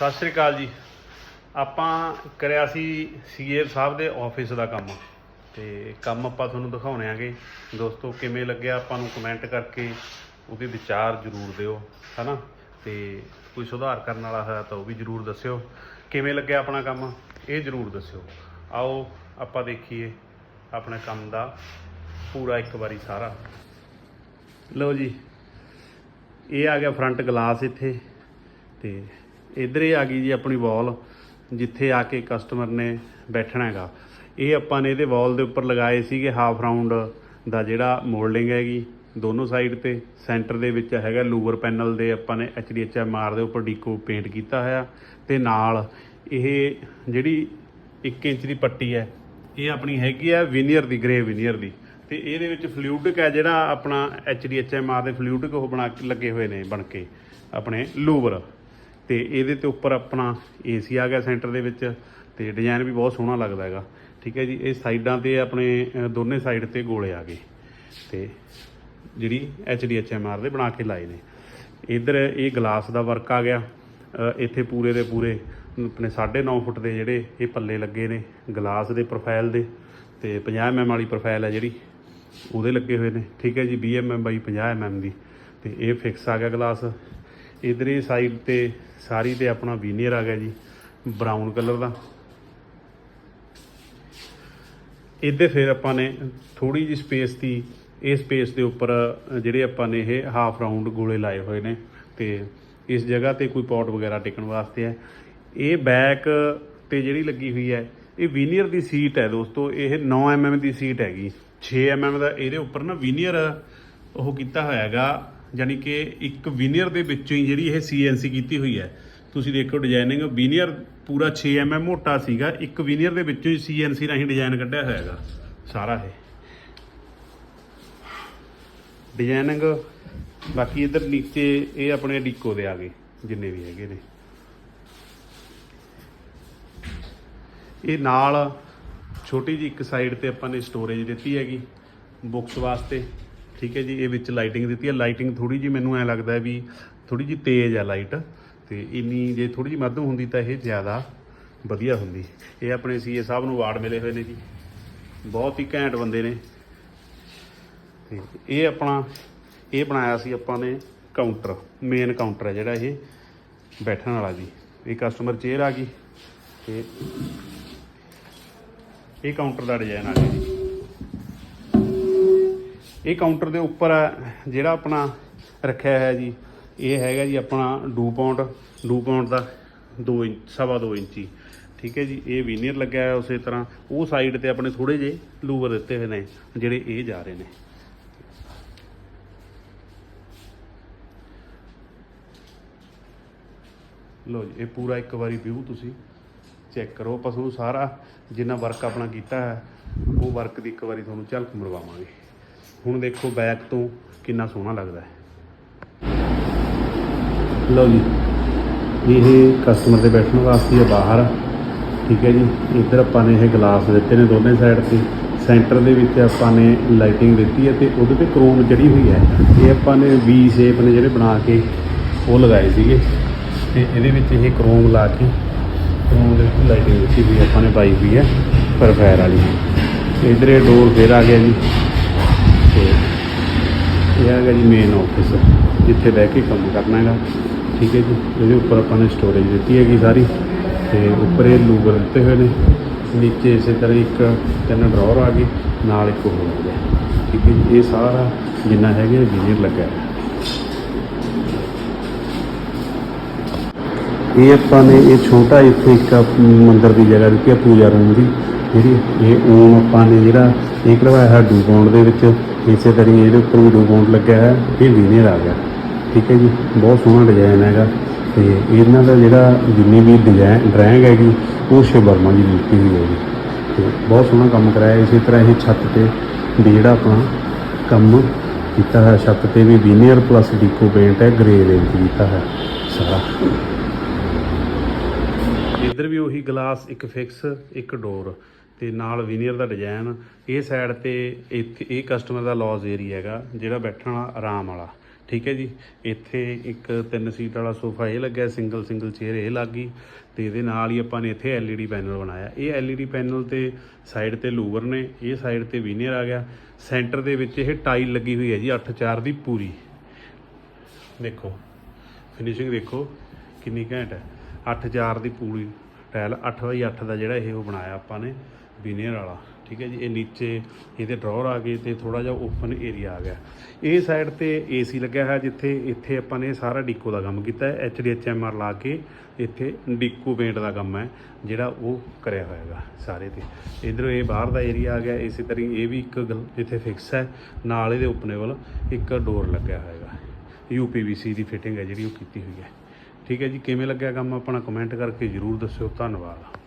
ਸਤਿ ਸ੍ਰੀ ਅਕਾਲ ਜੀ। ਆਪਾਂ ਕਰਿਆ ਸੀ ਸੀਏ ਸਾਹਿਬ ਦੇ ਆਫਿਸ ਦਾ ਕੰਮ। ਤੇ ਕੰਮ ਆਪਾਂ ਤੁਹਾਨੂੰ ਦਿਖਾਉਣੇ ਆਗੇ। ਦੋਸਤੋ, ਕਿਵੇਂ ਲੱਗਿਆ ਆਪਾਂ ਨੂੰ ਕਮੈਂਟ ਕਰਕੇ, ਉਹਦੇ ਵਿਚਾਰ ਜ਼ਰੂਰ ਦਿਓ, ਹਨਾ? ਤੇ ਕੋਈ ਸੁਧਾਰ ਕਰਨ ਵਾਲਾ ਹੋਇਆ ਤਾਂ ਉਹ ਵੀ ਜ਼ਰੂਰ ਦੱਸਿਓ। ਕਿਵੇਂ ਲੱਗਿਆ ਆਪਣਾ ਕੰਮ? ਇਹ ਜ਼ਰੂਰ ਦੱਸਿਓ। ਆਓ, ਆਪਾਂ ਦੇਖੀਏ ਆਪਣੇ ਕੰਮ ਦਾ ਪੂਰਾ ਇੱਕ ਵਾਰੀ ਸਾਰਾ। ਲਓ ਜੀ, ਇਹ ਆ ਗਿਆ ਫਰੰਟ ਗਲਾਸ ਇੱਥੇ। ਤੇ ਇਧਰ ਇਹ ਆ ਗਈ ਜੀ ਆਪਣੀ ਵਾਲ, ਜਿੱਥੇ ਆ ਕੇ ਕਸਟਮਰ ਨੇ ਬੈਠਣਾ ਹੈਗਾ। ਇਹ ਆਪਾਂ ਨੇ ਇਹਦੇ ਵਾਲ ਦੇ ਉੱਪਰ ਲਗਾਏ ਸੀਗੇ ਹਾਫ ਰਾਉਂਡ ਦਾ ਜਿਹੜਾ ਮੋਲਡਿੰਗ ਹੈਗੀ, ਦੋਨੋਂ ਸਾਈਡ ਤੇ। ਸੈਂਟਰ ਦੇ ਵਿੱਚ ਹੈਗਾ ਲੂਵਰ ਪੈਨਲ ਦੇ, ਆਪਾਂ ਨੇ ਐਚਡੀਐਚਐਮਆਰ ਦੇ ਉੱਪਰ ਡੀਕੋ ਪੇਂਟ ਕੀਤਾ ਹੋਇਆ। ਤੇ ਨਾਲ ਇਹ ਜਿਹੜੀ 1 ਇੰਚ ਦੀ ਪੱਟੀ ਹੈ, ਇਹ ਆਪਣੀ ਹੈਗੀ ਆ ਵਿਨੀਅਰ ਦੀ ਗ੍ਰੇ ਵਿਨੀਅਰ ਦੀ। ਤੇ ਇਹਦੇ ਵਿੱਚ ਫਲੂਇਡਿਕ ਹੈ ਜਿਹੜਾ ਆਪਣਾ ਐਚਡੀਐਚਐਮਆਰ ਦੇ ਫਲੂਇਡਿਕ ਉਹ ਬਣਾ ਕੇ ਲੱਗੇ ਹੋਏ ਨੇ ਬਣ ਕੇ, ਆਪਣੇ ਲੂਵਰ। ਤੇ ਇਹਦੇ ਤੇ ਉੱਪਰ ਆਪਣਾ ਏਸੀ ਆ ਗਿਆ ਸੈਂਟਰ ਦੇ ਵਿੱਚ ਤੇ ਡਿਜ਼ਾਈਨ ਵੀ ਬਹੁਤ ਸੋਹਣਾ ਲੱਗਦਾ ਹੈਗਾ। ਠੀਕ ਹੈ ਜੀ, ਇਹ ਸਾਈਡਾਂ ਤੇ ਆਪਣੇ ਦੋਨੇ ਸਾਈਡ ਤੇ ਗੋਲੇ ਆ ਗਏ। ਤੇ ਜਿਹੜੀ ਐਚਡੀਐਚਐਮਆਰ ਦੇ ਬਣਾ ਕੇ ਲਾਏ ਨੇ। ਇਧਰ ਇਹ ਗਲਾਸ ਦਾ ਵਰਕ ਆ ਗਿਆ। ਇੱਥੇ ਪੂਰੇ ਦੇ ਪੂਰੇ ਆਪਣੇ 9.5 ਫੁੱਟ ਦੇ ਜਿਹੜੇ ਇਹ ਪੱਲੇ ਲੱਗੇ ਨੇ ਗਲਾਸ ਦੇ ਪ੍ਰੋਫਾਈਲ ਦੇ ਤੇ 50 mm ਵਾਲੀ ਪ੍ਰੋਫਾਈਲ ਹੈ ਜਿਹੜੀ, ਉਹਦੇ ਲੱਗੇ ਹੋਏ ਨੇ। ਠੀਕ ਹੈ ਜੀ 20 mm ਬਾਈ 50 mm ਦੀ। ਤੇ ਇਹ ਫਿਕਸ ਆ ਗਿਆ ਗਲਾਸ ਇਧਰ ਇਹ ਸਾਈਡ ਤੇ ਸਾਰੀ ਤੇ ਆਪਣਾ ਵੀਨੀਅਰ ਆ ਗਿਆ ਜੀ ਬਰਾਊਨ ਕਲਰ ਦਾ। ਇਹਦੇ ਫਿਰ ਆਪਾਂ ਨੇ ਥੋੜੀ ਜਿਹੀ ਸਪੇਸ ਦੀ, ਇਹ ਸਪੇਸ ਦੇ ਉੱਪਰ ਜਿਹੜੇ ਆਪਾਂ ਨੇ ਇਹ ਹਾਫ ਰਾਉਂਡ ਗੋਲੇ ਲਾਏ ਹੋਏ ਨੇ ਤੇ ਇਸ ਜਗ੍ਹਾ ਤੇ ਕੋਈ ਪੌਟ ਵਗੈਰਾ ਟਿਕਣ ਵਾਸਤੇ ਹੈ। ਇਹ ਬੈਕ ਤੇ ਜਿਹੜੀ ਲੱਗੀ ਹੋਈ ਹੈ, ਇਹ ਵੀਨੀਅਰ ਦੀ ਸੀਟ ਹੈ ਦੋਸਤੋ, ਇਹ 9 mm ਦੀ ਸੀਟ ਹੈਗੀ। 6 mm ਦਾ ਇਹਦੇ ਉੱਪਰ ਨਾ ਵੀਨੀਅਰ ਉਹ ਕੀਤਾ ਹੋਇਆ ਹੈਗਾ ਯਾਨੀ ਕਿ ਇੱਕ ਵਿਨੀਅਰ ਦੇ ਵਿੱਚੋਂ ਹੀ ਜਿਹੜੀ ਇਹ ਸੀਐਨਸੀ ਕੀਤੀ ਹੋਈ ਹੈ। ਤੁਸੀਂ ਦੇਖੋ ਡਿਜ਼ਾਈਨਿੰਗ ਵਿਨੀਅਰ ਪੂਰਾ 6 mm ਮੋਟਾ ਸੀਗਾ। ਇੱਕ ਵਿਨੀਅਰ ਦੇ ਵਿੱਚੋਂ ਹੀ ਸੀਐਨਸੀ ਰਾਹੀਂ ਡਿਜ਼ਾਈਨ ਕੱਢਿਆ ਹੋਇਆ ਹੈਗਾ। ਸਾਰਾ ਇਹ। ਡਿਜ਼ਾਈਨਿੰਗ ਬਾਕੀ ਇਧਰ ਨੀਚੇ ਇਹ ਆਪਣੇ ਡਿਕੋ ਦੇ ਆ ਗਏ ਜਿੰਨੇ ਵੀ ਹੈਗੇ ਨੇ। ਇਹ ਨਾਲ ਛੋਟੀ ਜੀ ਇੱਕ ਸਾਈਡ ਤੇ ਆਪਾਂ ਨੇ ਸਟੋਰੇਜ ਦਿੱਤੀ ਹੈਗੀ ਬੁੱਕਸ ਵਾਸਤੇ। ਠੀਕ ਹੈ ਜੀ, ਇਹ ਵਿੱਚ ਲਾਈਟਿੰਗ ਦਿੱਤੀ ਹੈ। ਲਾਈਟਿੰਗ ਥੋੜੀ ਜੀ ਮੈਨੂੰ ਐ ਲੱਗਦਾ ਵੀ ਥੋੜੀ ਜੀ ਤੇਜ਼ ਹੈ ਲਾਈਟ ਤੇ ਇੰਨੀ ਜੇ ਥੋੜੀ ਜੀ ਮੱਧਮ ਹੁੰਦੀ ਤਾਂ ਇਹ ਜ਼ਿਆਦਾ ਵਧੀਆ ਹੁੰਦੀ। ਇਹ ਆਪਣੇ ਸੀਏ ਸਾਹਿਬ ਨੂੰ ਅਵਾਰਡ ਮਿਲੇ ਹੋਏ ਨੇ ਜੀ। ਬਹੁਤ ਹੀ ਘੈਂਟ ਬੰਦੇ ਨੇ। ਤੇ ਇਹ ਆਪਣਾ, ਇਹ ਬਣਾਇਆ ਸੀ ਆਪਾਂ ਨੇ ਕਾਊਂਟਰ ਮੇਨ ਕਾਊਂਟਰ ਹੈ ਜਿਹੜਾ ਇਹ ਬੈਠਣ ਵਾਲਾ ਜੀ। ਇਹ ਕਸਟਮਰ ਚੇਅਰ ਆ ਗਈ। ਤੇ ਇਹ ਕਾਊਂਟਰ ਦਾ ਡਿਜ਼ਾਈਨ ਆ ਗਿਆ ਜੀ। ਇਹ ਕਾਊਂਟਰ ਦੇ ਉੱਪਰ ਜਿਹੜਾ ਆਪਣਾ ਰੱਖਿਆ ਹੈ ਜੀ, ਇਹ ਹੈਗਾ ਜੀ ਆਪਣਾ ਡੂ ਪਾਉਂਡ ਡੂ ਪਾਉਂਡ ਦਾ 2 ਇੰਚ, ਸਵਾ 2 ਇੰਚੀ। ਠੀਕ ਹੈ ਜੀ, ਇਹ ਵੀਨੀਅਰ ਲੱਗਿਆ ਹੈ ਉਸੇ ਤਰ੍ਹਾਂ। ਉਹ ਸਾਈਡ ਤੇ ਆਪਣੇ ਥੋੜੇ ਜਿਹੇ ਲੂਵਰ ਦਿੱਤੇ ਹੋਏ ਨੇ, ਜਿਹੜੇ ਇਹ ਜਾ ਰਹੇ ਨੇ। ਲੋ ਜੀ, ਇਹ ਪੂਰਾ ਇੱਕ ਵਾਰੀ ਵਿਊ ਤੁਸੀਂ ਚੈੱਕ ਕਰੋ। ਆਪਾਂ ਤੁਹਾਨੂੰ ਸਾਰਾ ਜਿੰਨਾ ਵਰਕ ਆਪਣਾ ਕੀਤਾ ਹੈ, ਉਹ ਵਰਕ ਦੀ ਇੱਕ ਵਾਰੀ ਤੁਹਾਨੂੰ ਝਲਕ ਮਰਵਾਵਾਂਗੇ। ਹੁਣ ਦੇਖੋ ਬੈਕ ਤੋਂ ਕਿੰਨਾ ਸੋਹਣਾ ਲੱਗਦਾ ਹੈ। ਲਓ ਜੀ, ਇਹ ਕਸਟਮਰ ਦੇ ਬੈਠਣ ਵਾਸਤੇ ਹੈ ਬਾਹਰ। ਠੀਕ ਹੈ ਜੀ, ਇੱਧਰ ਆਪਾਂ ਨੇ ਇਹ ਗਲਾਸ ਦਿੱਤੇ ਨੇ ਦੋਨੇ ਸਾਈਡ ਤੇ। ਸੈਂਟਰ ਦੇ ਵਿੱਚ ਆਪਾਂ ਨੇ ਲਾਈਟਿੰਗ ਦਿੱਤੀ ਹੈ ਤੇ ਉਹਦੇ ਤੇ ਕ੍ਰੋਮ ਚੜੀ ਹੋਈ ਹੈ, ਇਹ ਆਪਾਂ ਨੇ ਵੀ ਸ਼ੇਪ ਨੇ ਜਿਹੜੇ ਬਣਾ ਕੇ ਉਹ ਲਗਾਏ ਸੀਗੇ। ਤੇ ਇਹਦੇ ਵਿੱਚ ਇਹ ਕ੍ਰੋਮ ਲਾ ਕੇ ਕ੍ਰੋਮ ਦੇ ਵਿੱਚ ਲਾਈਟਿੰਗ ਦਿੱਤੀ ਵੀ ਆਪਾਂ ਨੇ ਪਾਈ ਹੋਈ ਹੈ ਪਰਫਾਇਰ ਵਾਲੀ। ਇਧਰ ਇਹ ਡੋਰ ਫੇਰ ਆ ਗਿਆ ਜੀ। ਇਹ ਹੈਗਾ ਜੀ ਮੇਨ ਆਫਿਸ ਜਿੱਥੇ ਬਹਿ ਕੇ ਕੰਮ ਕਰਨਾ ਹੈਗਾ। ਠੀਕ ਹੈ ਜੀ, ਇਹਦੇ ਉੱਪਰ ਆਪਾਂ ਨੇ ਸਟੋਰੇਜ ਦਿੱਤੀ ਹੈਗੀ ਸਾਰੀ, ਤੇ ਉੱਪਰ ਇਹ ਲੂਗਰ ਦਿੱਤੇ ਹੋਏ ਨੇ। ਨੀਚੇ ਇਸੇ ਤਰ੍ਹਾਂ ਇੱਕ, ਤਿੰਨ ਡਰਾਅਰ ਆ ਗਏ, ਨਾਲ ਇੱਕ ਹੋਰ ਹੋ ਗਿਆ। ਠੀਕ ਹੈ ਜੀ, ਇਹ ਸਾਰਾ ਜਿੰਨਾ ਹੈਗਾ ਇੰਜੀਨੀਅਰ ਲੱਗਾ ਹੈ। ਇਹ ਆਪਾਂ ਨੇ, ਇਹ ਛੋਟਾ ਇੱਥੇ ਇੱਕ ਮੰਦਿਰ ਦੀ ਜਗ੍ਹਾ ਦਿੱਤੀ ਹੈ ਪੂਜਾ ਰੂਮ ਦੀ। ਜਿਹੜੀ ਇਹ ਓਮ ਆਪਾਂ ਨੇ ਜਿਹੜਾ, ਇਹ ਕਰਵਾਇਆ ਹੈ ਡੂਬੌਂਡ ਦੇ ਵਿੱਚ। ਇਸੇ ਤਰ੍ਹਾਂ ਹੀ ਇਹਦੇ ਉੱਪਰ ਵੀ ਡੂਬੌਂਡ ਲੱਗਿਆ ਹੈ ਇਹ ਵੀਨੀਅਰ ਆ ਗਿਆ। ਠੀਕ ਹੈ ਜੀ, ਬਹੁਤ ਸੋਹਣਾ ਡਿਜ਼ਾਈਨ ਹੈਗਾ। ਤੇ ਇਹਨਾਂ ਦਾ ਜਿਹੜਾ ਜਿੰਨੀ ਵੀ ਡਿਜ਼ਾਈਨ ਡਰਾਇੰਗ ਹੈਗੀ, ਉਹ ਸ਼ਿਵ ਵਰਮਾ ਜੀ ਦੀ ਦਿੱਤੀ ਹੋਈ ਹੈਗੀ ਤੇ ਬਹੁਤ ਸੋਹਣਾ ਕੰਮ ਕਰਾਇਆ, ਇਸੇ ਤਰ੍ਹਾਂ ਇਹ ਛੱਤ ਤੇ ਵੀ ਜਿਹੜਾ ਆਪਣਾ ਕੰਮ ਕੀਤਾ ਹੈ ਛੱਤ ਤੇ ਵੀ ਵੀਨੀਅਰ ਪਲੱਸ ਡੀਕੋ ਪੇਂਟ ਹੈ ਗ੍ਰੇ ਦੇ ਵਿੱਚ ਕੀਤਾ ਹੈ ਸਾਰਾ। ਇੱਧਰ ਵੀ ਉਹੀ ਗਲਾਸ ਇੱਕ ਫਿਕਸ ਇੱਕ ਡੋਰ ਤੇ ਨਾਲ ਵੀਨੀਅਰ ਦਾ ਡਿਜ਼ਾਈਨ ਇਹ ਸਾਈਡ ਤੇ ਇੱਥੇ, ਇਹ ਕਸਟਮਰ ਦਾ ਲੌਜ ਏਰੀਆ ਹੈਗਾ, ਜਿਹੜਾ ਬੈਠਣ ਵਾਲਾ, ਆਰਾਮ ਵਾਲਾ। ਠੀਕ ਹੈ ਜੀ? ਇੱਥੇ ਇੱਕ ਤਿੰਨ ਸੀਟ ਵਾਲਾ ਸੋਫਾ ਇਹ ਲੱਗਿਆ ਸਿੰਗਲ ਸਿੰਗਲ ਚੇਅਰ ਇਹ ਲੱਗ ਗਈ। ਤੇ ਇਹਦੇ ਨਾਲ ਹੀ ਆਪਾਂ ਨੇ ਇੱਥੇ LED ਪੈਨਲ ਬਣਾਇਆ। ਇਹ LED ਪੈਨਲ ਤੇ ਸਾਈਡ ਤੇ ਲੂਵਰ ਨੇ, ਇਹ ਸਾਈਡ ਤੇ ਵੀਨੀਅਰ ਆ ਗਿਆ। ਸੈਂਟਰ ਦੇ ਵਿੱਚ ਇਹ ਟਾਈਲ ਲੱਗੀ ਹੋਈ ਹੈ ਜੀ 8-4 ਦੀ ਪੂਰੀ। ਦੇਖੋ ਫਿਨਿਸ਼ਿੰਗ ਦੇਖੋ, ਕਿੰਨੀ ਘੈਂਟ ਹੈ। 8-4 ਦੀ ਪੂਰੀ ਟਾਇਲ 8x8 ਦਾ ਜਿਹੜਾ ਇਹ ਉਹ ਬਣਾਇਆ ਆਪਾਂ ਨੇ। ਵੀਨੀਅਰ ਵਾਲਾ, ਠੀਕ ਹੈ ਜੀ, ਇਹ ਨੀਚੇ ਇਹਦੇ ਡਰਾਅਰ ਆ ਗਏ ਤੇ ਥੋੜਾ ਜਿਹਾ ਓਪਨ ਏਰੀਆ ਆ ਗਿਆ। ਇਹ ਸਾਈਡ ਤੇ ਏਸੀ ਲੱਗਿਆ ਹੋਇਆ ਜਿੱਥੇ ਇੱਥੇ ਆਪਾਂ ਨੇ ਸਾਰਾ ਡੀਕੋ ਦਾ ਕੰਮ ਕੀਤਾ ਹੈ ਆਰ ਲਾ ਕੇ ਇੱਥੇ ਡੀਕੋ ਪੇਂਟ ਦਾ ਕੰਮ ਹੈ, ਜਿਹੜਾ ਉਹ ਕਰਿਆ ਹੋਇਆ ਹੈਗਾ ਸਾਰੇ ਤੇ। ਇਧਰ ਇਹ ਬਾਹਰ ਦਾ ਏਰੀਆ ਆ ਗਿਆ, ਇਸੇ ਤਰ੍ਹਾਂ ਇਹ ਵੀ ਇੱਕ ਗੱਲ ਜਿੱਥੇ ਫਿਕਸ ਹੈ, ਨਾਲ ਇਹਦੇ ਓਪਨੇਬਲ ਇੱਕ ਡੋਰ ਲੱਗਿਆ ਹੋਇਆ ਹੈਗਾ। ਯੂਪੀਵੀਸੀ ਦੀ ਫਿਟਿੰਗ ਹੈ ਜਿਹੜੀ ਉਹ ਕੀਤੀ ਹੋਈ ਹੈ। ਠੀਕ ਹੈ ਜੀ, ਕਿਵੇਂ ਲੱਗਿਆ ਕੰਮ ਆਪਣਾ? ਕਮੈਂਟ ਕਰਕੇ ਜਰੂਰ ਦੱਸਿਓ, ਧੰਨਵਾਦ।